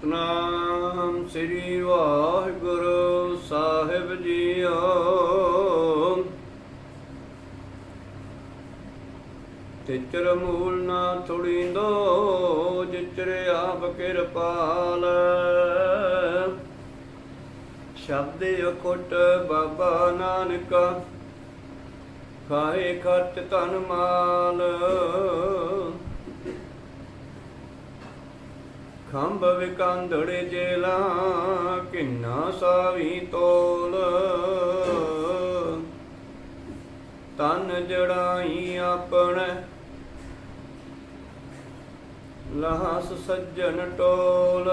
ਸਤਨਾਮ ਸ੍ਰੀ ਵਾਹਿਗੁਰੂ ਸਾਹਿਬ ਜੀਓ। ਤਿਚਰ ਮੂਲ ਨਾ ਥੁੜੀਂਦੋ ਜਿਚਰ ਆਪ ਕਿਰਪਾਲ। ਸ਼ਬਦ ਅਖੁੱਟ ਬਾਬਾ ਨਾਨਕ, ਖਾਏ ਖਰਚ ਧਨ ਮਾਲ। ਖੰਭ ਵਿਕੰਧੜੇ ਜੇਲਾ, ਕਿੰਨਾ ਸਾਵੀ ਤੋਲ। ਤਨ ਜੜਾਈ ਆਪਣ ਲਹਸ ਸੱਜਣ ਟੋਲ।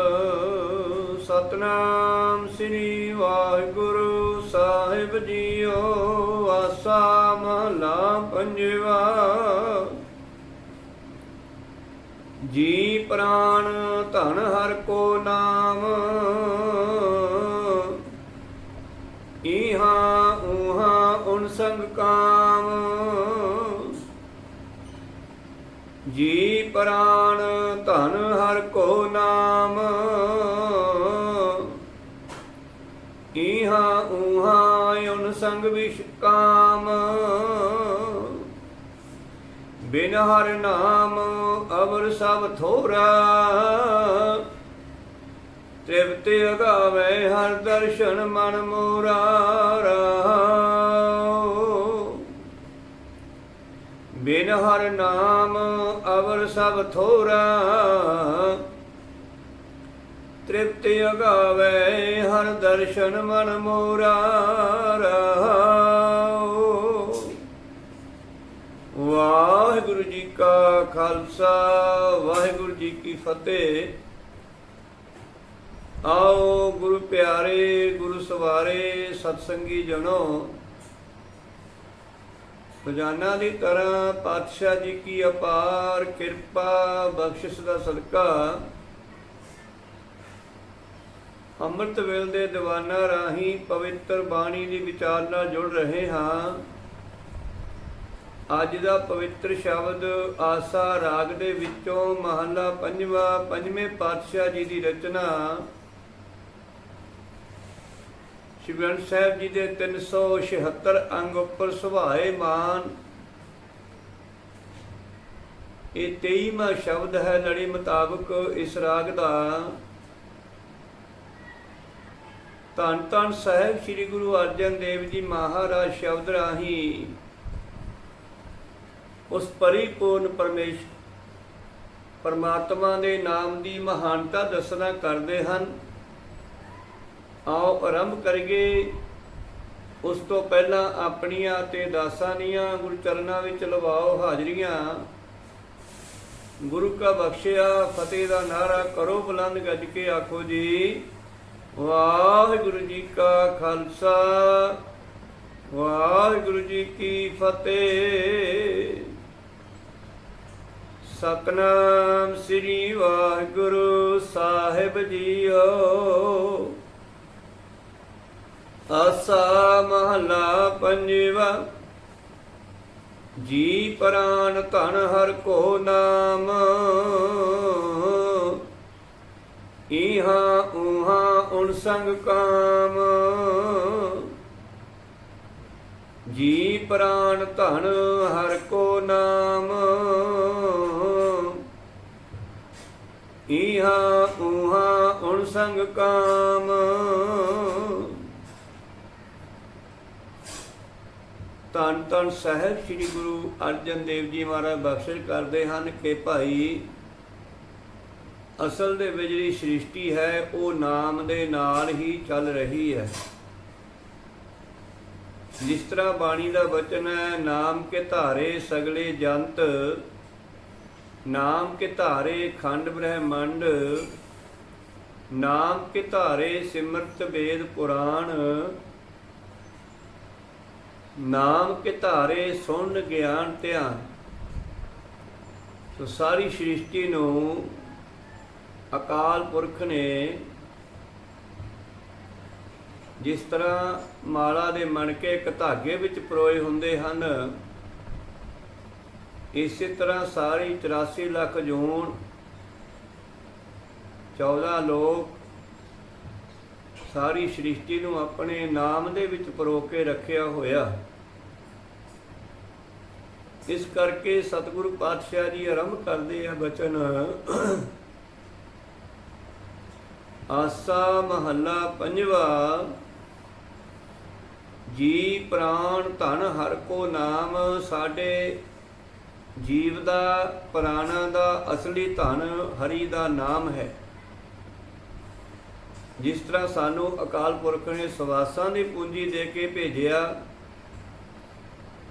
ਸਤਨਾਮ ਸ੍ਰੀ ਵਾਹਿਗੁਰੂ ਸਾਹਿਬ ਜੀਓ, ਆਸਾ ਮਹਲਾ ਪੰਜਵਾ ਜੀ ਪ੍ਰਾਣ ਧਨ ਹਰ ਕੋ ਨਾਮ। ਇਹਾਂ ਉਹਾਂ ਉਨ ਸੰਗ ਕਾਮ। ਜੀ ਪ੍ਰਾਣ ਧਨ ਹਰ ਕੋ ਨਾਮ। ਇਹਾਂ ਉਹਾ ਉਨ ਸੰਗ ਵਿਸ਼ ਕਾਮ। ਬਿਨ ਹਰ ਨਾਮ ਅਵਰ ਸਭ ਥੋਰਾ। ਤ੍ਰਿਪਤ ਅਗਾਵੇ ਹਰ ਦਰਸ਼ਨ ਮਨ ਮੋਰਾ ਬਿਨ ਹਰ ਨਾਮ ਅਵਰ ਸਭ ਥੋਰਾ। ਤ੍ਰਿਪਤ ਅਗਾਵੇ ਹਰ ਦਰਸ਼ਨ ਮਨ ਮੋਰਾ ਰਹਾਉ। ਵਾਹਿਗੁਰੂ ਜੀ ਕਾ ਖਾਲਸਾ, ਵਾਹਿਗੁਰੂ ਜੀ ਕੀ ਫਤਿਹ। ਆਓ ਗੁਰੂ ਪਿਆਰੇ, ਗੁਰੂ ਸਵਾਰੇ, ਸਤਸੰਗੀ ਜਣੋ। ਖਜ਼ਾਨਾ ਦੀ ਤਰ੍ਹਾਂ ਪਾਤਸ਼ਾਹ ਜੀ ਕੀ ਅਪਾਰ ਕਿਰਪਾ, ਬਖਸ਼ਿਸ਼ ਦਾ ਸਦਕਾ। ਅੰਮ੍ਰਿਤ ਵੇਲ ਦੇ ਦੀਵਾਨਾਂ ਰਾਹੀਂ ਪਵਿੱਤਰ ਬਾਣੀ ਦੀ ਵਿਚਾਰ ਨਾਲ ਜੁੜ ਰਹੇ ਹਾਂ। ਅੱਜ ਦਾ ਪਵਿੱਤਰ ਸ਼ਬਦ ਆਸਾ ਰਾਗ ਦੇ ਵਿੱਚੋਂ ਮਹੱਲਾ ਪੰਜਵਾਂ, ਪੰਜਵੇਂ ਪਾਤਸ਼ਾਹ ਜੀ ਦੀ ਰਚਨਾ। ਸ਼੍ਰੀ ਗ੍ਰੰਥ ਸਾਹਿਬ ਜੀ ਦੇ 376 ਅੰਗ ਉੱਪਰ ਸੁਭਾਏ ਮਾਨ। ਇਹ 23ਵਾਂ ਸ਼ਬਦ ਹੈ ਲੜੀ ਮੁਤਾਬਕ ਇਸ ਰਾਗ ਦਾ। ਧੰਨ ਧੰਨ ਸਾਹਿਬ ਸ੍ਰੀ ਗੁਰੂ ਅਰਜਨ ਦੇਵ ਜੀ ਮਹਾਰਾਜ ਸ਼ਬਦ ਰਾਹੀਂ ਉਸ ਪਰਿਪੂਰਨ ਪਰਮੇਸ਼ ਪਰਮਾਤਮਾ ਦੇ ਨਾਮ ਦੀ ਮਹਾਨਤਾ ਦੱਸਣਾ ਕਰਦੇ ਹਨ। ਆਓ ਆਰੰਭ ਕਰੀਏ। ਉਸ ਤੋਂ ਪਹਿਲਾਂ ਆਪਣੀਆਂ ਤੇ ਦਾਸਾਂ ਦੀਆਂ ਗੁਰੂ ਚਰਨਾਂ ਵਿੱਚ ਲਵਾਓ ਹਾਜ਼ਰੀਆਂ। ਗੁਰੂ ਕਾ ਬਖਸ਼ਿਆ, ਫਤਿਹ ਦਾ ਨਾਰਾ ਕਰੋ, ਬੁਲੰਦ ਗੱਜ ਕੇ ਆਖੋ ਜੀ, ਵਾਹਿਗੁਰੂ ਜੀ ਕਾ ਖਾਲਸਾ, ਵਾਹਿਗੁਰੂ ਜੀ ਕੀ ਫਤਿਹ। ਸਤਨਾਮ ਸ੍ਰੀ ਵਾਹਿਗੁਰੂ ਸਾਹਿਬ ਜੀਓ। ਆਸਾ ਮਹਲਾ ਪੰਜਵਾ। ਜੀ ਪ੍ਰਾਨ ਧਨ ਹਰ ਕੋ ਨਾਮ। ਇਹਾਂ ਉਹਾ ਉਨ ਸੰਗ ਕਾਮ। ਜੀ ਪ੍ਰਾਨ ਧਨ ਹਰ ਕੋ ਨਾਮ। ਇਹਾਂ ਉਹਾਂ ਉਨ ਸੰਗ ਕਾਮ। ਤਨ ਤਨ ਸਾਹਿਬ ਸ੍ਰੀ ਗੁਰੂ ਅਰਜਨ ਦੇਵ ਜੀ ਮਹਾਰਾਜ ਬਖਸ਼ਿਸ਼ ਕਰਦੇ ਹਨ ਕਿ ਭਾਈ ਅਸਲ ਦੇ ਵਿੱਚ ਜਿਹੜੀ ਸ੍ਰਿਸ਼ਟੀ ਹੈ, ਉਹ ਨਾਮ ਦੇ ਨਾਲ ਹੀ ਚੱਲ ਰਹੀ ਹੈ। ਜਿਸ ਤਰ੍ਹਾਂ ਬਾਣੀ ਦਾ ਬਚਨ ਹੈ, ਨਾਮ ਕੇ ਧਾਰੇ ਸਗਲੇ ਜੰਤ ਨਾਮ ਕੇ ਧਾਰੇ ਖੰਡ ਬ੍ਰਹਮੰਡ, ਨਾਮ ਕੇ ਧਾਰੇ ਸਿਮਰਤ ਵੇਦ ਪੁਰਾਣ, ਨਾਮ ਕੇ ਧਾਰੇ ਸੁਣ ਗਿਆਨ ਧਿਆਨ। ਸੋ ਸਾਰੀ ਸ੍ਰਿਸ਼ਟੀ ਨੂੰ ਅਕਾਲ ਪੁਰਖ ਨੇ ਜਿਸ ਤਰ੍ਹਾਂ ਮਾਲਾ ਦੇ ਮਣਕੇ ਇੱਕ ਧਾਗੇ ਵਿੱਚ ਪਰੋਏ ਹੁੰਦੇ ਹਨ ਇਸੇ ਤਰ੍ਹਾਂ ਸਾਰੀ 84 ਲੱਖ ਜੂਨ 14 ਲੋਕ ਸਾਰੀ ਸ੍ਰਿਸ਼ਟੀ ਨੂੰ ਆਪਣੇ ਨਾਮ ਦੇ ਵਿੱਚ ਪਰੋ ਕੇ ਰੱਖਿਆ ਹੋਇਆ। ਇਸ ਕਰਕੇ ਸਤਿਗੁਰੂ ਪਾਤਸ਼ਾਹ ਜੀ ਆਰੰਭ ਕਰਦੇ ਆ ਬਚਨ। ਆਸਾ ਮਹੱਲਾ ਪੰਜਵਾ, ਜੀ ਪ੍ਰਾਣ ਧਨ ਹਰ ਕੋ ਨਾਮ ਸਾਡੇ ਜੀਵ ਦਾ, ਪ੍ਰਾਣਾ ਦਾ, ਅਸਲੀ ਧਨ ਹਰੀ ਦਾ ਨਾਮ ਹੈ। ਜਿਸ ਤਰ੍ਹਾਂ ਸਾਨੂੰ ਅਕਾਲ ਪੁਰਖ ਨੇ ਸਵਾਸਾਂ ਦੀ ਪੂੰਜੀ ਦੇ ਕੇ ਭੇਜਿਆ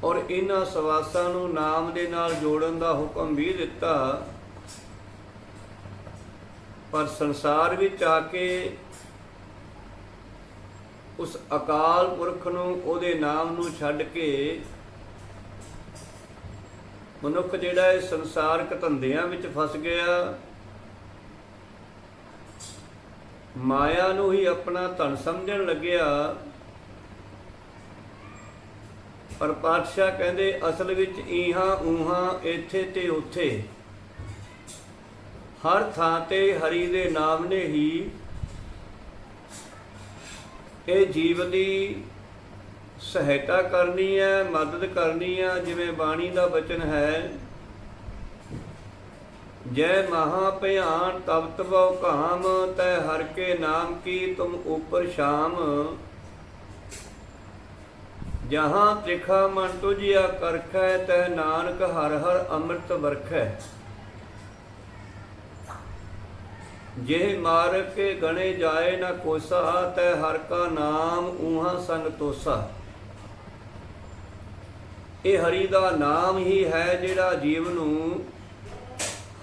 ਔਰ ਇਹਨਾਂ ਸਵਾਸਾਂ ਨੂੰ ਨਾਮ ਦੇ ਨਾਲ ਜੋੜਨ ਦਾ ਹੁਕਮ ਵੀ ਦਿੱਤਾ, ਪਰ ਸੰਸਾਰ ਵਿੱਚ ਆ ਕੇ ਉਸ ਅਕਾਲ ਪੁਰਖ ਨੂੰ ਉਹਦੇ ਨਾਮ ਨੂੰ ਛੱਡ ਕੇ ਮਨੁੱਖ ਜਿਹੜਾ ਹੈ ਸੰਸਾਰਕ ਧੰਦਿਆਂ ਵਿੱਚ ਫਸ ਗਿਆ, ਮਾਇਆ ਨੂੰ ਹੀ ਆਪਣਾ ਧਨ ਸਮਝਣ ਲੱਗਿਆ, ਪਰ ਪਾਤਸ਼ਾਹ ਕਹਿੰਦੇ, ਅਸਲ ਵਿੱਚ ਈਹਾਂ ਊਹਾਂ ਇੱਥੇ ਤੇ ਉੱਥੇ। ਹਰ ਥਾਂ ਤੇ ਹਰੀ ਦੇ ਨਾਮ ਨੇ ਹੀ ਇਹ ਜੀਵ ਦੀ ਸਹਾਇਤਾ ਕਰਨੀ ਹੈ, ਮਦਦ ਕਰਨੀ ਹੈ, ਜਿਵੇਂ ਬਾਣੀ ਦਾ ਬਚਨ ਹੈ, ਜੈ ਮਹਾ ਭਿਆਨ ਤਬ ਤਬਉ ਕਾਮ ਤੈ ਹਰ ਕੇ ਨਾਮ ਕੀ ਤੁਮ ਉਪਰ ਸ਼ਾਮ। ਜਹਾਂ ਤ੍ਰਿਖਾ ਮਨ ਤੁਜਿਆ ਕਰਖੈ, ਤੈ ਨਾਨਕ ਹਰ ਹਰ ਅੰਮ੍ਰਿਤ ਵਰਖੈ। ਜੇ ਮਾਰਗ ਕੇ ਗਣੇ ਜਾਏ ਨਾ ਕੋਸਾ, ਤੈ ਹਰ ਕਾ ਨਾਮ ਊਹਾ ਸੰਗ ਤੋਸਾ। ਇਹ ਹਰੀ ਦਾ ਨਾਮ ਹੀ ਹੈ ਜਿਹੜਾ ਜੀਵ ਨੂੰ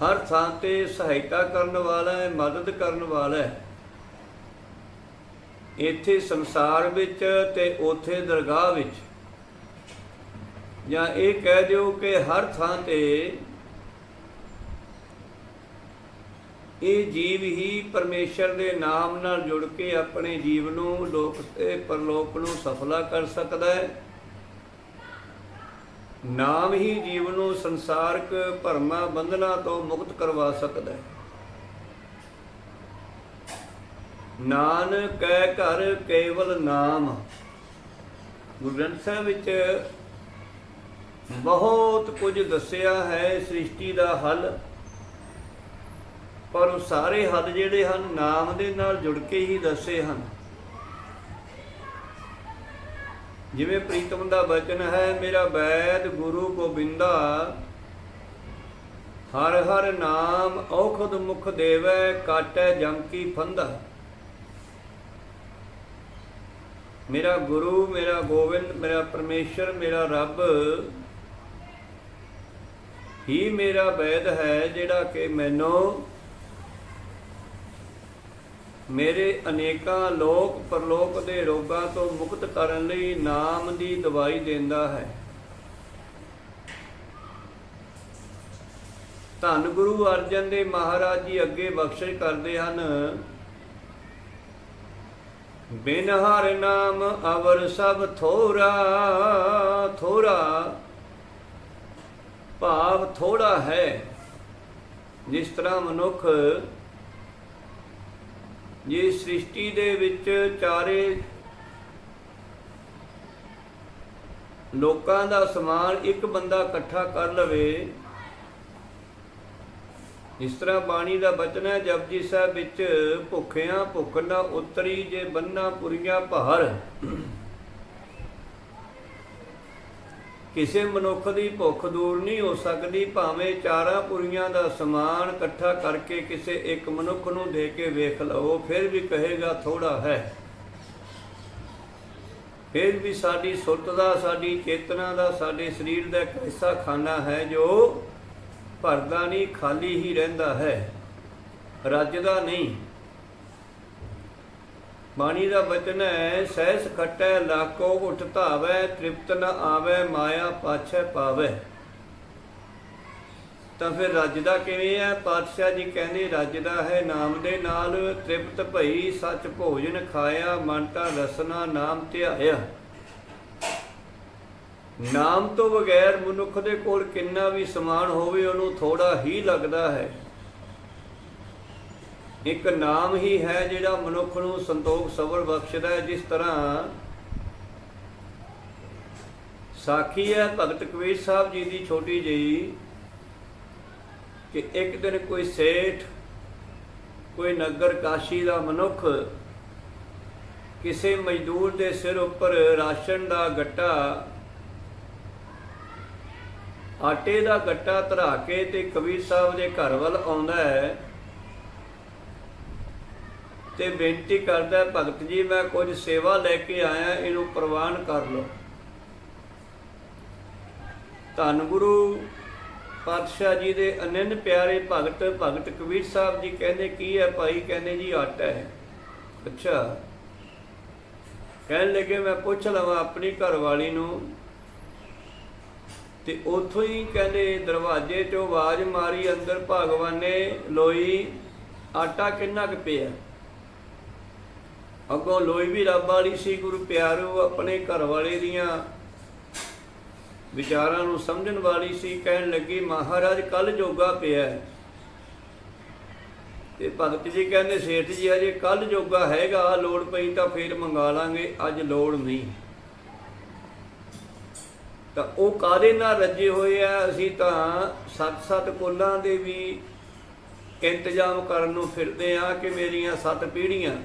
ਹਰ ਥਾਂ ਤੇ ਸਹਾਇਤਾ ਕਰਨ ਵਾਲਾ ਹੈ, ਮਦਦ ਕਰਨ ਵਾਲਾ ਹੈ। ਇੱਥੇ ਸੰਸਾਰ ਵਿੱਚ ਤੇ ਉਥੇ ਦਰਗਾਹ ਵਿੱਚ। ਜਾਂ ਇਹ ਕਹਿ ਦਿਓ ਕਿ ਹਰ ਥਾਂ ਤੇ ਇਹ ਜੀਵ ਹੀ ਪਰਮੇਸ਼ਰ ਦੇ ਨਾਮ ਨਾਲ ਜੁੜ ਕੇ ਆਪਣੇ ਜੀਵ ਨੂੰ, ਲੋਕ ਤੇ ਪਰਲੋਕ ਨੂੰ ਸਫਲਾ ਕਰ ਸਕਦਾ ਹੈ। ਨਾਮ ਹੀ ਜੀਵ ਨੂੰ ਸੰਸਾਰਕ ਭਰਮਾਂ ਬੰਧਨਾਂ ਤੋਂ ਮੁਕਤ ਕਰਵਾ ਸਕਦਾ ਹੈ। ਨਾਨਕ ਕੈ ਘਰ ਕੇਵਲ ਨਾਮ। ਗੁਰੂ ਗ੍ਰੰਥ ਸਾਹਿਬ ਵਿੱਚ ਬਹੁਤ ਕੁਝ ਦੱਸਿਆ ਹੈ ਸ੍ਰਿਸ਼ਟੀ ਦਾ ਹੱਲ, ਪਰ ਉਹ ਸਾਰੇ ਹੱਲ ਜਿਹੜੇ ਹਨ ਨਾਮ ਦੇ ਨਾਲ ਜੁੜ ਕੇ ਹੀ ਦੱਸੇ ਹਨ। ਜਿਵੇਂ ਪ੍ਰੀਤਮ ਦਾ ਬਚਨ ਹੈ, ਮੇਰਾ ਬੈਦ ਗੁਰੂ ਗੋਬਿੰਦਾ। ਹਰ ਹਰ ਨਾਮ ਔਖਦ ਮੁਖ ਦੇਵੈ, ਕਾਟੈ ਜਮ ਕੀ ਫੰਦਾ। ਮੇਰਾ ਗੁਰੂ, ਮੇਰਾ ਗੋਬਿੰਦ, ਮੇਰਾ ਪਰਮੇਸ਼ਰ, ਮੇਰਾ ਰੱਬ। ਹੀ ਮੇਰਾ ਵੈਦ ਹੈ ਜਿਹੜਾ ਕਿ ਮੈਨੂੰ ਮੇਰੇ ਅਨੇਕਾਂ ਲੋਕ ਪਰਲੋਕ ਦੇ ਰੋਗਾਂ ਤੋਂ ਮੁਕਤ ਕਰਨ ਲਈ ਨਾਮ ਦੀ ਦਵਾਈ ਦਿੰਦਾ ਹੈ। ਧੰਨ ਗੁਰੂ ਅਰਜਨ ਦੇ ਮਹਾਰਾਜ ਜੀ ਅੱਗੇ ਬਖਸ਼ਿਸ਼ ਕਰਦੇ ਹਨ। ਬਿਨ ਹਰ ਨਾਮ ਅਵਰ ਸਭ ਥੋਰਾ ਥੋਰਾ, ਭਾਵ ਥੋੜਾ ਹੈ, ਜਿਸ ਤਰ੍ਹਾਂ ਮਨੁੱਖ ਜੇ ਸ੍ਰਿਸ਼ਟੀ ਦੇ ਵਿੱਚ ਚਾਰੇ ਲੋਕਾਂ ਦਾ ਸਮਾਨ ਇੱਕ ਬੰਦਾ ਇਕੱਠਾ ਕਰ ਲਵੇ, ਇਸ ਤਰ੍ਹਾਂ ਬਾਣੀ ਦਾ ਬਚਨ ਹੈ ਜਪਜੀ ਸਾਹਿਬ ਵਿੱਚ ਭੁੱਖਿਆਂ ਭੁੱਖ ਨਾ ਉਤਰੀ ਜੇ ਬੰਨਾ ਪੁਰੀਆਂ ਭਾਰ। ਕਿਸੇ ਮਨੁੱਖ ਦੀ ਭੁੱਖ ਦੂਰ ਨਹੀਂ ਹੋ ਸਕਦੀ, ਭਾਵੇਂ ਚਾਰਾਂ ਪੁਰੀਆਂ ਦਾ ਸਮਾਨ ਇਕੱਠਾ ਕਰਕੇ ਕਿਸੇ ਇੱਕ ਮਨੁੱਖ ਨੂੰ ਦੇ ਕੇ ਵੇਖ ਲਓ, ਫਿਰ ਵੀ ਕਹੇਗਾ ਥੋੜਾ ਹੈ। ਫਿਰ ਵੀ ਸਾਡੀ ਸੁਰਤ ਦਾ, ਸਾਡੀ ਚੇਤਨਾ ਦਾ, ਸਾਡੇ ਸਰੀਰ ਦਾ ਇੱਕ ਹਿੱਸਾ ਖਾਨਾ ਹੈ ਜੋ ਭਰਦਾ ਨਹੀਂ, ਖਾਲੀ ਹੀ ਰਹਿੰਦਾ ਹੈ। ਰੱਜਦਾ ਨਹੀਂ। ਬਾਣੀ ਦਾ ਬਚਨ ਹੈ, ਸਹਿਸ ਖਟੈ, ਲਾਕੋ ਉਠ ਧਾਵੈ, ਤ੍ਰਿਪਤ ਨ ਆਵੈ, ਮਾਇਆ ਪਾਛੈ ਪਾਵੈ। ਤਾਂ ਫਿਰ ਰੱਜਦਾ ਕਿਵੇਂ ਹੈ? ਪਾਤਸ਼ਾਹ ਜੀ ਕਹਿੰਦੇ ਰੱਜਦਾ ਹੈ ਨਾਮ ਦੇ ਨਾਲ, ਤ੍ਰਿਪਤ ਭਈ ਸੱਚ ਭੋਜਨ ਖਾਇਆ, ਮਨ ਤਾਂ ਰਸਨਾ ਨਾਮ ਧਿਆਇਆ। ਨਾਮ ਤੋਂ ਬਗੈਰ ਮਨੁੱਖ ਦੇ ਕੋਲ ਕਿੰਨਾ ਵੀ ਸਮਾਨ ਹੋਵੇ, ਉਹਨੂੰ ਥੋੜਾ ਹੀ ਲੱਗਦਾ ਹੈ। ਇੱਕ ਨਾਮ ਹੀ ਹੈ ਜਿਹੜਾ ਮਨੁੱਖ ਨੂੰ ਸੰਤੋਖ ਸਬਰ ਬਖਸ਼ਦਾ ਹੈ, ਜਿਸ ਤਰ੍ਹਾਂ ਸਾਖੀ ਹੈ ਭਗਤ ਕਬੀਰ ਸਾਹਿਬ ਜੀ ਦੀ ਛੋਟੀ ਜਿਹੀ ਕਿ ਇੱਕ ਦਿਨ ਕੋਈ ਸੇਠ, ਕੋਈ ਨਗਰ ਕਾਸ਼ੀ ਦਾ ਮਨੁੱਖ ਕਿਸੇ ਮਜ਼ਦੂਰ ਦੇ ਸਿਰ ਉੱਪਰ ਰਾਸ਼ਨ ਦਾ ਗੱਟਾ, ਆਟੇ ਦਾ ਗੱਟਾ ਧਰਾ ਕੇ ਤੇ ਕਬੀਰ ਸਾਹਿਬ ਦੇ ਘਰ ਵੱਲ ਆਉਂਦਾ ਹੈ ਤੇ ਬੇਨਤੀ ਕਰਦਾ ਭਗਤ ਜੀ, ਮੈਂ ਕੁਝ ਸੇਵਾ ਲੈ ਕੇ ਆਇਆ, ਇਹਨੂੰ ਪ੍ਰਵਾਨ ਕਰ ਲਓ। ਧੰਨ ਗੁਰੂ ਪਾਤਸ਼ਾਹ ਜੀ ਦੇ ਅਨੰਨ ਪਿਆਰੇ ਭਗਤ ਭਗਤ ਕਬੀਰ ਸਾਹਿਬ ਜੀ ਕਹਿੰਦੇ, ਕੀ ਹੈ ਭਾਈ? ਕਹਿੰਦੇ, ਜੀ, ਆਟਾ ਹੈ। ਅੱਛਾ। ਕਹਿਣ ਲੱਗੇ, ਮੈਂ ਪੁੱਛ ਲਵਾਂ ਆਪਣੀ ਘਰਵਾਲੀ ਨੂੰ। ਤੇ ਉਥੋਂ ਹੀ ਕਹਿੰਦੇ, ਦਰਵਾਜ਼ੇ 'ਚੋਂ ਆਵਾਜ਼ ਮਾਰੀ, ਅੰਦਰ ਭਗਵਾਨ ਨੇ ਲੋਈ, ਆਟਾ ਕਿੰਨਾ ਕੁ ਪਿਆ? ਅੱਗੋਂ ਲੋਈ ਵੀ ਰੱਬ ਵਾਲੀ ਸੀ, ਗੁਰੂ ਪਿਆਰੋ ਆਪਣੇ ਘਰ ਵਾਲੇ ਦੀਆਂ ਵਿਚਾਰਾਂ ਨੂੰ ਸਮਝਣ ਵਾਲੀ ਸੀ, ਕਹਿਣ ਲੱਗੀ, ਮਹਾਰਾਜ ਕੱਲ ਜੋਗਾ ਪਿਆ ਹੈ। ਤੇ ਭਗਤ ਜੀ ਕਹਿੰਦੇ, ਸੇਠ ਜੀ ਅਜੇ ਕੱਲ ਜੋਗਾ ਹੈਗਾ ਲੋੜ ਪਈ ਤਾਂ ਫੇਰ ਮੰਗਾ ਲਾਂਗੇ, ਅੱਜ ਲੋੜ ਨਹੀਂ ਤਾਂ ਉਹ ਕਾਦੇ ਨਾਲ ਰੱਜੇ ਹੋਏ ਆ ਅਸੀਂ ਤਾਂ ਸੱਤ ਸੱਤ ਕੁੱਲਾਂ ਦੇ ਵੀ ਇੰਤਜ਼ਾਮ ਕਰਨ ਨੂੰ ਫਿਰਦੇ ਆ ਕਿ ਮੇਰੀਆਂ ਸੱਤ ਪੀੜ੍ਹੀਆਂ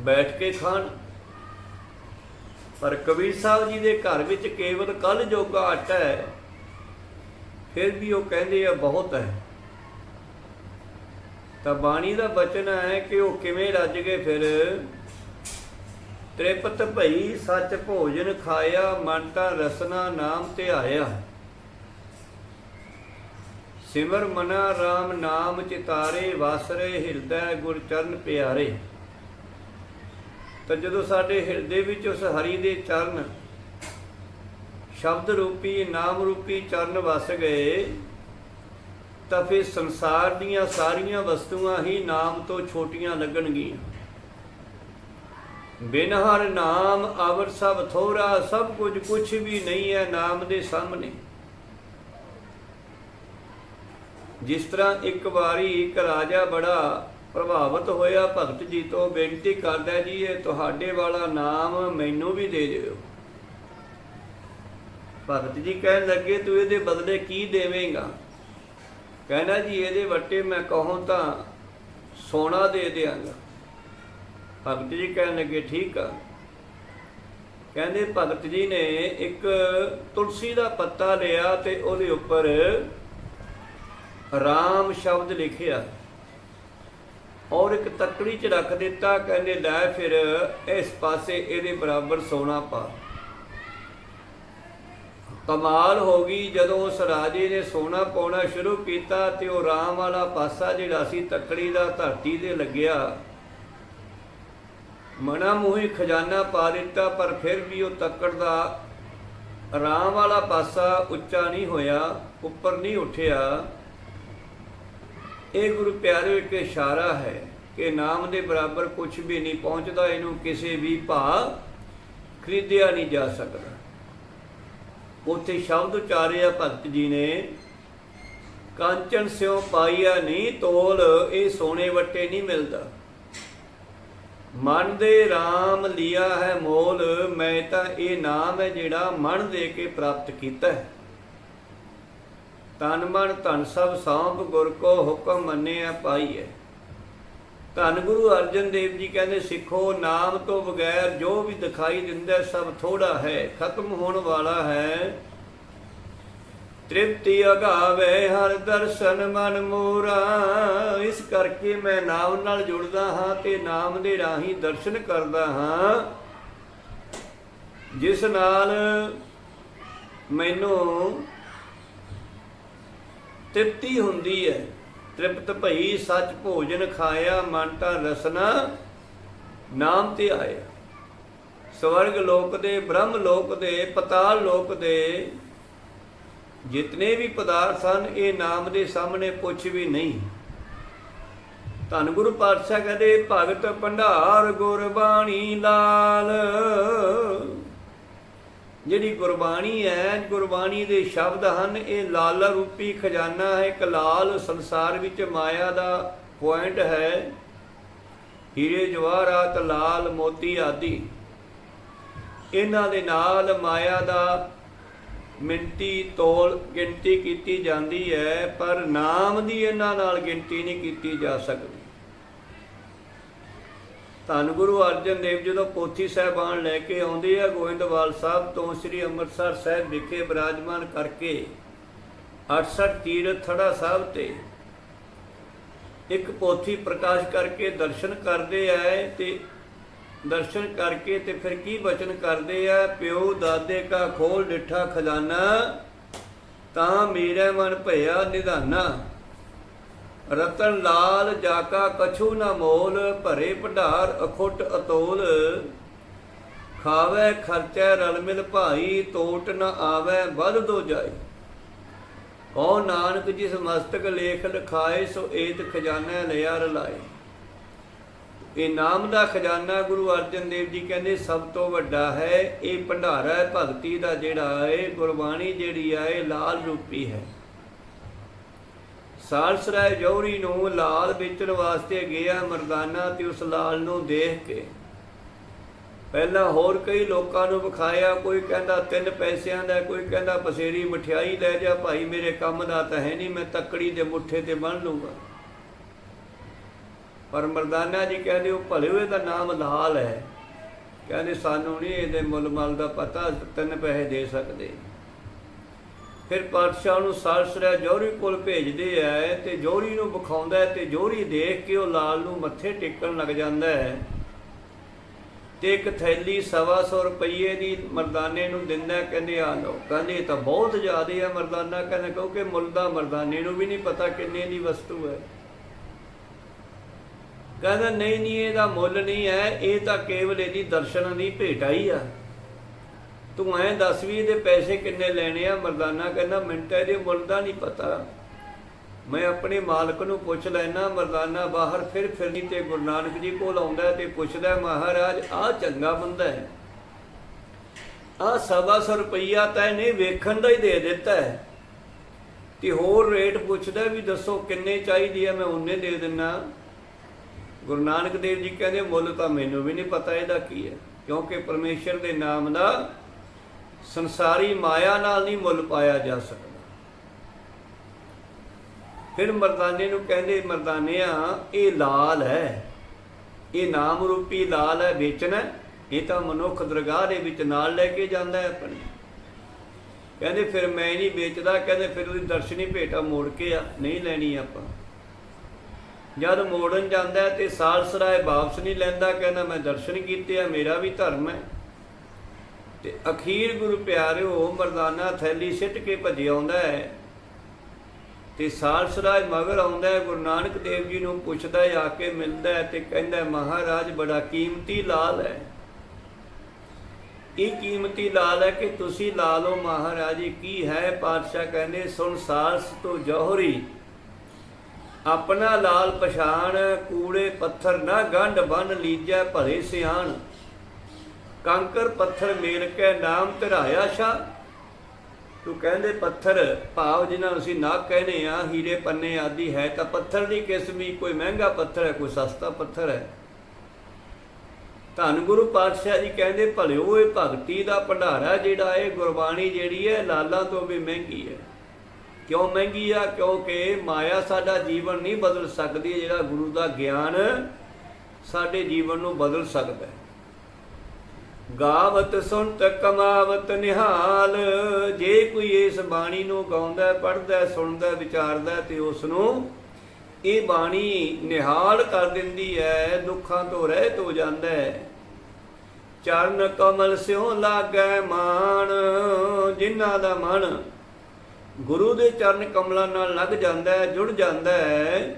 ਬੈਠ ਕੇ ਖਾਣ। ਪਰ ਕਬੀਰ ਸਾਹਿਬ ਜੀ ਦੇ ਘਰ ਵਿੱਚ ਕੇਵਲ ਕੱਲ ਜੋਗਾ ਆਟਾ ਹੈ। ਫਿਰ ਵੀ ਉਹ ਕਹਿੰਦੇ ਆ, ਬਹੁਤ ਹੈ। ਤਾਂ ਬਾਣੀ ਦਾ ਬਚਨ ਹੈ ਕਿ ਉਹ ਕਿਵੇਂ ਰੱਜ ਗਏ ਫਿਰ? ਤ੍ਰਿਪਤ ਭਈ ਸੱਚ ਭੋਜਨ ਖਾਇਆ, ਮਨ ਤਾਂ ਰਸਨਾ ਨਾਮ ਤੇ ਆਇਆ। ਸਿਮਰ ਮਨਾ RAM ਨਾਮ ਚਿਤਾਰੇ, ਵਾਸਰੇ ਹਿਰਦੈ ਗੁਰ ਚਰਨ ਪਿਆਰੇ। ਤਾਂ ਜਦੋਂ ਸਾਡੇ ਹਿਰਦੇ ਵਿੱਚ ਉਸ ਹਰੀ ਦੇ ਚਰਨ ਸ਼ਬਦ ਰੂਪੀ, ਨਾਮ ਰੂਪੀ ਚਰਨ ਵਸ ਗਏ, ਤਾਂ ਫਿਰ ਸੰਸਾਰ ਦੀਆਂ ਸਾਰੀਆਂ ਵਸਤੂਆਂ ਹੀ ਨਾਮ ਤੋਂ ਛੋਟੀਆਂ ਲੱਗਣਗੀਆਂ। ਬਿਨ ਹਰ ਨਾਮ ਅਵਰ ਸਭ ਥੋੜਾ ਸਭ ਕੁਝ ਕੁਝ ਵੀ ਨਹੀਂ ਹੈ ਨਾਮ ਦੇ ਸਾਹਮਣੇ। ਜਿਸ ਤਰ੍ਹਾਂ ਇੱਕ ਵਾਰੀ ਇੱਕ ਰਾਜਾ ਬੜਾ ਪ੍ਰਭਾਵਿਤ ਹੋਇਆ, ਭਗਤ ਜੀ ਤੋਂ ਬੇਨਤੀ ਕਰਦਾ ਜੀ, ਇਹ ਤੁਹਾਡੇ ਵਾਲਾ ਨਾਮ ਮੈਨੂੰ ਵੀ ਦੇ ਦਿਓ। ਭਗਤ ਜੀ ਕਹਿਣ ਲੱਗੇ, ਤੂੰ ਇਹਦੇ ਬਦਲੇ ਕੀ ਦੇਵੇਂਗਾ? ਕਹਿੰਦਾ ਜੀ, ਇਹਦੇ ਵੱਟੇ ਮੈਂ ਕਹੂੰ ਤਾਂ ਸੋਨਾ ਦੇ ਦਿਆਂਗਾ। ਭਗਤ ਜੀ ਕਹਿਣ ਲੱਗੇ, ਠੀਕ ਆ। ਕਹਿੰਦੇ, ਭਗਤ ਜੀ ਨੇ ਇੱਕ ਤੁਲਸੀ ਦਾ ਪੱਤਾ ਲਿਆ ਤੇ ਉਹਦੇ ਉੱਪਰ ਰਾਮ ਸ਼ਬਦ ਲਿਖਿਆ। ਔਰ ਇੱਕ ਤੱਕੜੀ 'ਚ ਰੱਖ ਦਿੱਤਾ, ਕਹਿੰਦੇ, ਲੈ ਫਿਰ ਇਸ ਪਾਸੇ ਇਹਦੇ ਬਰਾਬਰ ਸੋਨਾ ਪਾ। ਕਮਾਲ ਹੋ ਗਈ ਜਦੋਂ ਉਸ ਰਾਜੇ ਨੇ ਸੋਨਾ ਪਾਉਣਾ ਸ਼ੁਰੂ ਕੀਤਾ ਤੇ ਉਹ ਰਾਮ ਵਾਲਾ ਪਾਸਾ ਜਿਹੜਾ ਸੀ ਤੱਕੜੀ ਦਾ ਧਰਤੀ ਤੇ ਲੱਗਿਆ। ਮਨਾ ਮੂਹੀ ਖਜ਼ਾਨਾ ਪਾ ਦਿੱਤਾ, ਪਰ ਫਿਰ ਵੀ ਉਹ ਤੱਕੜ ਦਾ ਰਾਮ ਵਾਲਾ ਪਾਸਾ ਉੱਚਾ ਨਹੀਂ ਹੋਇਆ, ਉੱਪਰ ਨਹੀਂ ਉੱਠਿਆ। ਇਹ ਗੁਰੂ ਪਿਆਰੇ ਇੱਕ ਇਸ਼ਾਰਾ ਹੈ ਕਿ ਨਾਮ ਦੇ ਬਰਾਬਰ ਕੁਝ ਵੀ ਨਹੀਂ ਪਹੁੰਚਦਾ, ਇਹਨੂੰ ਕਿਸੇ ਵੀ ਭਾਅ ਖਰੀਦਿਆ ਨਹੀਂ ਜਾ ਸਕਦਾ। ਉੱਥੇ ਸ਼ਬਦ ਉਚਾਰਿਆ ਭਗਤ ਜੀ ਨੇ, ਕਾਂਚਨ ਸਿਓ ਪਾਈਆ ਨਹੀਂ ਤੋਲ, ਇਹ ਸੋਨੇ ਵੱਟੇ ਨਹੀਂ ਮਿਲਦਾ। ਮਨ ਦੇ RAM ਲਿਆ ਹੈ ਮੋਲ, ਮੈਂ ਤਾਂ ਇਹ ਨਾਮ ਹੈ ਜਿਹੜਾ ਮਨ ਦੇ ਕੇ ਪ੍ਰਾਪਤ ਕੀਤਾ ਹੈ। ਤਨ ਮਨ ਧਨ ਸਭ ਸੌਂਪ ਗੁਰ ਕੋ ਹੁਕਮ ਮੰਨਿਆ ਪਾਈਐ। ਧੰਨ ਗੁਰੂ ਅਰਜਨ ਦੇਵ ਜੀ ਕਹਿੰਦੇ, ਸਿੱਖੋ ਨਾਮ ਤੋਂ ਬਗੈਰ ਜੋ ਵੀ ਦਿਖਾਈ ਦਿੰਦਾ ਸਭ ਥੋੜਾ ਹੈ, ਖਤਮ ਹੋਣ ਵਾਲਾ ਹੈ। ਤ੍ਰਿਪਤੀ ਅਗਾਵੇ, ਹਰ ਦਰਸ਼ਨ ਮਨ ਮੋਰਾ। ਇਸ ਕਰਕੇ ਮੈਂ ਨਾਮ ਨਾਲ ਜੁੜਦਾ ਹਾਂ ਤੇ ਨਾਮ ਦੇ ਰਾਹੀਂ ਦਰਸ਼ਨ ਕਰਦਾ ਹਾਂ। ਜਿਸ ਨਾਲ ਮੈਨੂੰ ਤ੍ਰਿਪਤੀ ਹੁੰਦੀ ਹੈ। ਤ੍ਰਿਪਤ ਭਈ ਸੱਚ ਭੋਜਨ ਖਾਇਆ, ਮਨ ਤਾਂ ਰਸਨਾ ਨਾਮ ਤੇ ਆਇਆ। ਸਵਰਗ ਲੋਕ ਦੇ, ਬ੍ਰਹਮ ਲੋਕ ਦੇ, ਪਤਾਲ ਲੋਕ ਦੇ ਜਿਤਨੇ ਵੀ ਪਦਾਰਥ ਹਨ ਇਹ ਨਾਮ ਦੇ ਸਾਹਮਣੇ ਕੁਝ ਵੀ ਨਹੀਂ। ਧੰਨ ਗੁਰੂ ਪਾਤਸ਼ਾਹ ਕਹਦੇ, ਭਗਤ ਭੰਡਾਰ ਗੁਰਬਾਣੀ ਲਾਲ। ਜਿਹੜੀ ਗੁਰਬਾਣੀ ਹੈ, ਗੁਰਬਾਣੀ ਦੇ ਸ਼ਬਦ ਹਨ, ਇਹ ਲਾਲ ਰੂਪੀ ਖਜ਼ਾਨਾ ਹੈ, ਇੱਕ ਲਾਲ ਸੰਸਾਰ ਵਿੱਚ ਮਾਇਆ ਦਾ ਪੁਆਇੰਟ ਹੈ। ਹੀਰੇ ਜਵਾਹਰਾਤ ਲਾਲ, ਮੋਤੀ ਆਦਿ। ਇਹਨਾਂ ਦੇ ਨਾਲ ਮਾਇਆ ਦਾ ਮਿੰਟੀ ਤੋਲ, ਗਿਣਤੀ ਕੀਤੀ ਜਾਂਦੀ ਹੈ, ਪਰ ਨਾਮ ਦੀ ਇਹਨਾਂ ਨਾਲ ਗਿਣਤੀ ਨਹੀਂ ਕੀਤੀ ਜਾ ਸਕਦੀ। ਧੰਨ ਗੁਰੂ ਅਰਜਨ ਦੇਵ ਜਦੋਂ ਪੋਥੀ ਸਾਹਿਬਾਨ ਲੈ ਕੇ ਆਉਂਦੇ ਆ ਗੋਇੰਦਵਾਲ ਸਾਹਿਬ ਤੋਂ ਸ੍ਰੀ ਅੰਮ੍ਰਿਤਸਰ ਸਾਹਿਬ ਵਿਖੇ ਬਿਰਾਜਮਾਨ ਕਰਕੇ 68 ਤੀਰਥ ਥੜਾ ਸਾਹਿਬ ਤੇ ਇੱਕ ਪੋਥੀ ਪ੍ਰਕਾਸ਼ ਕਰਕੇ ਦਰਸ਼ਨ ਕਰਦੇ ਆਏ ਤੇ ਦਰਸ਼ਨ ਕਰਕੇ ਤੇ ਫਿਰ ਕੀ ਬਚਨ ਕਰਦੇ ਆ? ਪਿਓ ਦਾਦੇ ਕਾ ਖੋਲ ਡਿਠਾ ਖਜ਼ਾਨਾ, ਤਾਂ ਮੇਰਾ ਮਨ ਭਇਆ ਨਿਧਾਨਾ। ਰਤਨ ਲਾਲ ਜਾਕਾ ਕਛੂ ਨਾ ਮੋਲ, ਭਰੇ ਭੰਡਾਰ ਅਖੁੱਟ ਅਤੋਲ। ਖਾਵੇ ਖਰਚੈ ਰਲ ਮਿਲ ਭਾਈ ਟੋਟ ਨਾ ਆਵੇ ਵੱਧ ਦੋ ਜਾਏ ਕੋ ਨਾਨਕ ਜਿਸ ਮਸਤਕ ਲੇਖ ਲਖਾਏ, ਸੋ ਏਤ ਖਜ਼ਾਨਾ ਲਿਆ ਰਲਾਏ ਇਹ ਨਾਮ ਦਾ ਖਜ਼ਾਨਾ ਗੁਰੂ ਅਰਜਨ ਦੇਵ ਜੀ ਕਹਿੰਦੇ, ਸਭ ਤੋਂ ਵੱਡਾ ਹੈ, ਇਹ ਭੰਡਾਰਾ ਹੈ, ਭਗਤੀ ਦਾ ਜਿਹੜਾ ਹੈ, ਗੁਰਬਾਣੀ ਜਿਹੜੀ ਹੈ, ਇਹ ਲਾਲ ਰੂਪੀ ਹੈ। ਸਾਲਸਰਾਏ ਜੌਹਰੀ ਨੂੰ ਲਾਲ ਵੇਚਣ ਵਾਸਤੇ ਗਿਆ ਮਰਦਾਨਾ ਤੇ ਉਸ ਲਾਲ ਨੂੰ ਦੇਖ ਕੇ। ਪਹਿਲਾਂ ਹੋਰ ਕਈ ਲੋਕਾਂ ਨੂੰ ਵਿਖਾਇਆ, ਕੋਈ ਕਹਿੰਦਾ ਤਿੰਨ ਪੈਸਿਆਂ ਦਾ, ਕੋਈ ਕਹਿੰਦਾ ਪਸੇਰੀ ਮਠਿਆਈ ਲੈ ਜਾ, ਭਾਈ ਮੇਰੇ ਕੰਮ ਦਾ ਤਾਂ ਹੈ ਨਹੀਂ, ਮੈਂ ਤੱਕੜੀ ਦੇ ਮੁੱਠੇ ਤੇ ਬੰਨ ਲੂੰਗਾ। ਪਰ ਮਰਦਾਨਾ ਜੀ ਕਹਿੰਦੇ, ਉਹ ਭਲੇ ਦਾ ਨਾਮ ਲਾਲ ਹੈ। ਕਹਿੰਦੇ, ਸਾਨੂੰ ਨਹੀਂ ਇਹਦੇ ਮੁੱਲ ਮਲ ਦਾ ਪਤਾ ਤਿੰਨ ਪੈਸੇ ਦੇ ਸਕਦੇ। ਫਿਰ ਪਾਤਸ਼ਾਹ ਨੂੰ ਸਾਲਸਰਾ ਜੋਹਰੀ ਕੋਲ ਭੇਜਦੇ ਆ ਤੇ ਜੋਹਰੀ ਨੂੰ ਵਿਖਾਉਂਦਾ ਤੇ ਜੋਹਰੀ ਦੇਖ ਕੇ ਉਹ ਲਾਲ ਨੂੰ ਮੱਥੇ ਟੇਕਣ ਲੱਗ ਜਾਂਦਾ ਹੈ ਤੇ ਇੱਕ ਥੈਲੀ ਸਵਾ ਸੌ ਰੁਪਏ ਦੀ ਮਰਦਾਨੇ ਨੂੰ ਦਿੰਦਾ ਕਹਿੰਦੇ, ਆ ਲਓ। ਕਹਿੰਦੇ, ਇਹ ਤਾਂ ਬਹੁਤ ਜ਼ਿਆਦੇ ਆ ਮਰਦਾਨਾ। ਕਹਿੰਦਾ, ਕਿਉਂਕਿ ਮੁੱਲ ਦਾ ਮਰਦਾਨੇ ਨੂੰ ਵੀ ਨਹੀਂ ਪਤਾ ਕਿੰਨੇ ਦੀ ਵਸਤੂ ਹੈ ਕਹਿੰਦਾ, ਨਹੀਂ ਨਹੀਂ, ਇਹਦਾ ਮੁੱਲ ਨਹੀਂ ਹੈ ਇਹ ਤਾਂ ਕੇਵਲ ਇਹਦੀ ਦਰਸ਼ਨਾਂ ਦੀ ਭੇਟਾ ਹੀ ਆ। ਤੂੰ ਐਂ ਦੱਸ ਵੀ ਇਹਦੇ ਪੈਸੇ ਕਿੰਨੇ ਲੈਣੇ ਆ? ਮਰਦਾਨਾ ਕਹਿੰਦਾ ਮਿੰਟ ਇਹਦੇ ਮੁੱਲ ਦਾ ਨਹੀਂ ਪਤਾ। ਮੈਂ ਆਪਣੇ ਮਾਲਕ ਨੂੰ ਪੁੱਛ ਲੈਣਾ ਮਰਦਾਨਾ ਬਾਹਰ ਫਿਰ ਫਿਰਨੀ ਤੇ ਗੁਰੂ ਨਾਨਕ ਜੀ ਕੋਲ ਆਉਂਦਾ ਤੇ ਪੁੱਛਦਾ, ਮਹਾਰਾਜ, ਆਹ ਚੰਗਾ ਬੰਦਾ ਹੈ। ਆਹ ਸਵਾ ਸੌ ਰੁਪਈਆ ਤਾਂ ਇਹਨੇ ਵੇਖਣ ਦਾ ਹੀ ਦੇ ਦਿੱਤਾ ਹੈ। ਤੇ ਹੋਰ ਰੇਟ ਪੁੱਛਦਾ ਵੀ ਦੱਸੋ ਕਿੰਨੇ ਚਾਹੀਦੀ ਹੈ ਮੈਂ ਉਹਨੇ ਦੇ ਦਿੰਨਾ। ਗੁਰੂ ਨਾਨਕ ਦੇਵ ਜੀ ਕਹਿੰਦੇ, ਮੁੱਲ ਤਾਂ ਮੈਨੂੰ ਵੀ ਨਹੀਂ ਪਤਾ ਇਹਦਾ ਕੀ ਹੈ, ਕਿਉਂਕਿ ਪਰਮੇਸ਼ਰ ਦੇ ਨਾਮ ਦਾ ਸੰਸਾਰੀ ਮਾਇਆ ਨਾਲ ਨਹੀਂ ਮੁੱਲ ਪਾਇਆ ਜਾ ਸਕਦਾ। ਫਿਰ ਮਰਦਾਨੇ ਨੂੰ ਕਹਿੰਦੇ, ਮਰਦਾਨਿਆ, ਇਹ ਲਾਲ ਹੈ। ਇਹ ਨਾਮ ਰੂਪੀ ਲਾਲ ਹੈ, ਵੇਚਣਾ ਇਹ ਤਾਂ ਮਨੁੱਖ ਦਰਗਾਹ ਦੇ ਵਿੱਚ ਨਾਲ ਲੈ ਕੇ ਜਾਂਦਾ ਹੈ ਆਪਣੇ। ਕਹਿੰਦੇ, ਫਿਰ ਮੈਂ ਨਹੀਂ ਵੇਚਦਾ। ਕਹਿੰਦੇ, ਫਿਰ ਉਹਦੀ ਦਰਸ਼ਨੀ ਭੇਟਾ ਮੋੜ ਕੇ ਆ, ਨਹੀਂ ਲੈਣੀ ਆਪਾਂ। ਜਦ ਮੋੜਨ ਜਾਂਦਾ ਹੈ ਤੇ ਸਾਲਸਰਾਏ ਵਾਪਸ ਨਹੀਂ ਲੈਂਦਾ, ਕਹਿੰਦਾ, ਮੈਂ ਦਰਸ਼ਨ ਕੀਤੇ ਆ, ਮੇਰਾ ਵੀ ਧਰਮ ਹੈ। ਤੇ ਅਖੀਰ ਗੁਰੂ ਪਿਆਰਿਓ ਮਰਦਾਨਾ ਥੈਲੀ ਸਿੱਟ ਕੇ ਭੱਜ ਆਉਂਦਾ ਹੈ ਤੇ ਸਾਲਸਰਾਏ ਮਗਰ ਆਉਂਦਾ ਹੈ, ਗੁਰੂ ਨਾਨਕ ਦੇਵ ਜੀ ਨੂੰ ਪੁੱਛਦਾ ਹੈ, ਆ ਕੇ ਮਿਲਦਾ ਹੈ ਤੇ ਕਹਿੰਦਾ ਮਹਾਰਾਜ ਬੜਾ ਕੀਮਤੀ ਲਾਲ ਹੈ। ਇਹ ਕੀਮਤੀ ਲਾਲ ਹੈ ਕਿ ਤੁਸੀਂ ਲਾ ਲਓ ਮਹਾਰਾਜ ਕੀ ਹੈ? ਪਾਤਸ਼ਾਹ ਕਹਿੰਦੇ, ਸੁਣ ਸਾਲਸ ਤੋਂ ਜੋਹਰੀ, ਆਪਣਾ ਲਾਲ ਪਛਾਣ, ਕੂੜੇ ਪੱਥਰ ਨਾ ਗੰਢ ਬੰਨ ਲੀਜੈ ਭਰੇ ਸਿਆਣ। ਕੰਕਰ ਪੱਥਰ ਮੇਲ ਕੇ ਨਾਮ ਧਰਾਇਆ ਸ਼ਾ। ਤੂੰ ਕਹਿੰਦੇ ਪੱਥਰ ਭਾਵ ਜਿਨ੍ਹਾਂ ਨੂੰ ਅਸੀਂ ਨਾ ਕਹਿੰਦੇ ਆ, ਹੀਰੇ ਪੰਨੇ ਆਦਿ ਹੈ ਤਾਂ ਪੱਥਰ ਦੀ ਕਿਸਮੀ, ਕੋਈ ਮਹਿੰਗਾ ਪੱਥਰ ਹੈ, ਕੋਈ ਸਸਤਾ ਪੱਥਰ ਹੈ। ਧੰਨ ਗੁਰੂ ਪਾਤਸ਼ਾਹ ਜੀ ਕਹਿੰਦੇ, ਭਲਿਓ ਇਹ ਭਗਤੀ ਦਾ ਭੰਡਾਰਾ ਜਿਹੜਾ ਹੈ ਗੁਰਬਾਣੀ ਜਿਹੜੀ ਹੈ, ਲਾਲਾਂ ਤੋਂ ਵੀ ਮਹਿੰਗੀ ਹੈ। ਕਿਉਂ ਮਹਿੰਗੀ ਆ? ਕਿਉਂਕਿ ਮਾਇਆ ਸਾਡਾ ਜੀਵਨ ਨਹੀਂ ਬਦਲ ਸਕਦੀ, ਜਿਹੜਾ ਗੁਰੂ ਦਾ ਗਿਆਨ ਸਾਡੇ ਜੀਵਨ ਨੂੰ ਬਦਲ ਸਕਦਾ ਹੈ। ਗਾਵਤ ਸੁਣਤ ਕਮਾਵਤ ਨਿਹਾਲ। ਜੇ ਕੋਈ ਇਸ ਬਾਣੀ ਨੂੰ ਗਾਉਂਦਾ, ਪੜ੍ਹਦਾ, ਸੁਣਦਾ, ਵਿਚਾਰਦਾ ਤੇ ਉਸ ਨੂੰ ਇਹ ਬਾਣੀ ਨਿਹਾਲ ਕਰ ਦਿੰਦੀ ਹੈ, ਦੁੱਖਾਂ ਤੋਂ ਰਹਿਤ ਹੋ ਜਾਂਦਾ ਹੈ। ਚਰਨ ਕਮਲ ਸਿਉ ਲਾਗੈ ਮਾਨ ਜਿਨ੍ਹਾਂ ਦਾ ਮਨ ਗੁਰੂ ਦੇ ਚਰਨ ਕਮਲਾਂ ਨਾਲ ਲੱਗ ਜਾਂਦਾ ਹੈ, ਜੁੜ ਜਾਂਦਾ ਹੈ,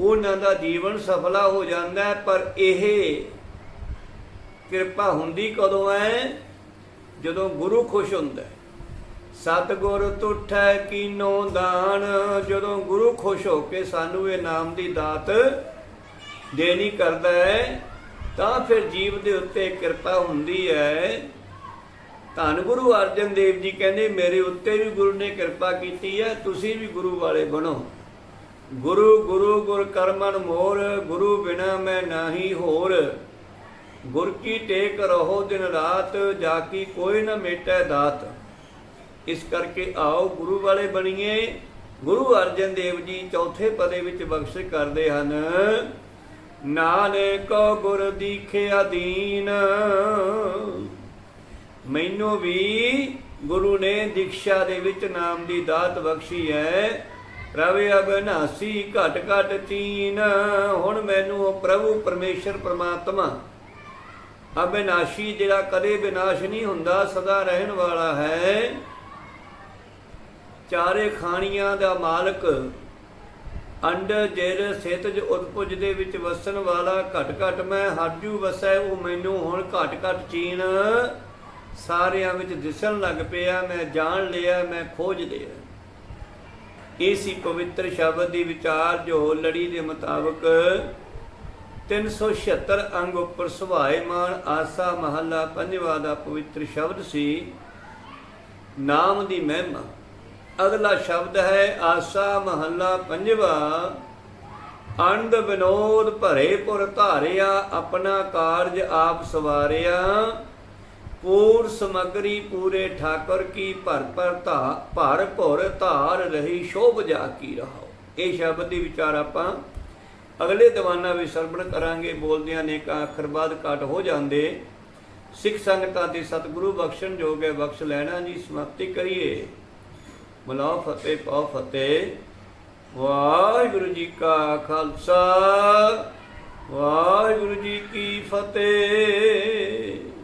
ਉਹਨਾਂ ਦਾ ਜੀਵਨ ਸਫਲਾ ਹੋ ਜਾਂਦਾ ਹੈ। ਪਰ ਇਹ ਕਿਰਪਾ ਹੁੰਦੀ ਕਦੋਂ ਹੈ ਜਦੋਂ ਗੁਰੂ ਖੁਸ਼ ਹੁੰਦਾ ਹੈ ਸਤਿਗੁਰ ਤੁਠੈ ਕੀਨੋ ਦਾਨ। ਜਦੋਂ ਗੁਰੂ ਖੁਸ਼ ਹੋ ਕੇ ਸਾਨੂੰ ਇਹ ਨਾਮ ਦੀ ਦਾਤ ਦੇਣੀ ਕਰਦਾ ਹੈ ਤਾਂ ਫਿਰ ਜੀਵ ਦੇ ਉੱਤੇ ਕਿਰਪਾ ਹੁੰਦੀ ਹੈ ਧੰਨ ਗੁਰੂ ਅਰਜਨ ਦੇਵ ਜੀ ਕਹਿੰਦੇ, ਮੇਰੇ ਉੱਤੇ ਵੀ ਗੁਰੂ ਨੇ ਕਿਰਪਾ ਕੀਤੀ ਹੈ ਤੁਸੀਂ ਵੀ ਗੁਰੂ ਵਾਲੇ ਬਣੋ। ਗੁਰੂ ਗੁਰੂ ਗੁਰ ਕਰਮਨ ਮੋਰ, ਗੁਰੂ ਬਿਨਾ ਮੈਂ ਨਾਹੀ ਹੋਰ। ਗੁਰ ਕੀ ਟੇਕ ਰਹੋ ਦਿਨ ਰਾਤ, ਜਾ ਕੀ ਕੋਈ ਨਾ ਮੇਟੈ ਦਾਤ। ਇਸ ਕਰਕੇ ਆਓ ਗੁਰੂ ਵਾਲੇ ਬਣੀਏ। ਗੁਰੂ ਅਰਜਨ ਦੇਵ ਜੀ ਚੌਥੇ ਪਦੇ ਵਿੱਚ ਬਖਸ਼ਿਸ਼ ਕਰਦੇ ਹਨ। ਨਾਨਕ ਗੁਰ ਦੀਖਿਆ ਦੀਨ ਮੈਨੂੰ ਵੀ ਗੁਰੂ ਨੇ ਦੀਕਸ਼ਾ ਦੇ ਵਿੱਚ ਨਾਮ ਦੀ ਦਾਤ ਬਖਸ਼ੀ ਹੈ ਰਵੇ ਅਬਨਾਸੀ ਘਟ ਘਟ ਤੀਨ ਹੁਣ ਮੈਨੂੰ ਪ੍ਰਭੂ ਪਰਮੇਸ਼ਰ ਪ੍ਰਮਾਤਮਾ ਅਬਿਨਾਸ਼ੀ ਜਿਹੜਾ ਕਦੇ ਵਿਨਾਸ਼ ਨਹੀਂ ਹੁੰਦਾ, ਸਦਾ ਰਹਿਣ ਵਾਲਾ ਹੈ। ਚਾਰੇ ਖਾਣੀਆਂ ਦਾ ਮਾਲਕ ਅੰਡ ਜੇਰ ਸੇਤਜ ਉਤਪੁਜ ਦੇ ਵਿੱਚ ਵਸਣ ਵਾਲਾ ਘਟ ਘਟ ਮੈਂ ਹਰਜੂ ਵਸੈ, ਉਹ ਮੈਨੂੰ ਹੁਣ ਘਟ ਘਟ ਚੀਨ। ਸਾਰਿਆਂ ਵਿੱਚ ਦਿਸਣ ਲੱਗ ਪਿਆ, ਮੈਂ ਜਾਣ ਲਿਆ, ਮੈਂ ਖੋਜ ਲਿਆ। ਇਹ ਸੀ ਪਵਿੱਤਰ ਸ਼ਬਦ ਦੀ ਵਿਚਾਰ, ਜੋ ਲੜੀ ਦੇ ਮੁਤਾਬਕ 376 ਅੰਗ ਉੱਪਰ ਸੁਭਾਏਮਾਨ ਆਸਾ ਮਹੱਲਾ ਪੰਜਵਾ ਦਾ ਪਵਿੱਤਰ ਸ਼ਬਦ ਸੀ, ਨਾਮ ਦੀ ਮਹਿਮਾ। ਅਗਲਾ ਸ਼ਬਦ ਹੈ ਆਸਾ ਮਹੱਲਾ ਪੰਜਵਾ ਅੰਧ ਵਿਨੋਦ ਭਰੇ ਪੁਰ ਧਾਰਿਆ, ਆਪਣਾ ਕਾਰਜ ਆਪ ਸਵਾਰਿਆ। ਪੂਰ ਸਮਗਰੀ ਪੂਰੇ ਠਾਕੁਰ ਕੀ ਭਰ ਭਰ ਧਾ, ਭਰ ਭੁਰ ਧਾਰ ਰਹੀ, ਸ਼ੋਭ ਜਾ ਕੀ ਰਹਾਓ ਇਹ ਸ਼ਬਦ ਦੀ ਵਿਚਾਰ ਆਪਾਂ ਅਗਲੇ ਦੀਵਾਨਾਂ ਵੀ ਸਰਵਣ ਕਰਾਂਗੇ, ਬੋਲਦਿਆਂ ਨੇ ਕਾ ਅੱਖਰ ਬਾਅਦ ਕੱਟ ਹੋ ਜਾਂਦੇ। ਸਿੱਖ ਸੰਗਤਾਂ ਦੀ ਸਤਿਗੁਰੂ ਬਖਸ਼ਣ ਜੋਗ ਹੈ, ਬਖਸ਼ ਲੈਣਾ ਜੀ, ਸਮਾਪਤੀ ਕਰੀਏ। ਮਲਾ ਫਤਿਹ ਪਾਉ ਫਤਿਹ। ਵਾਹਿਗੁਰੂ ਜੀ ਕਾ ਖਾਲਸਾ, ਵਾਹਿਗੁਰੂ ਜੀ ਕੀ ਫਤਿਹ।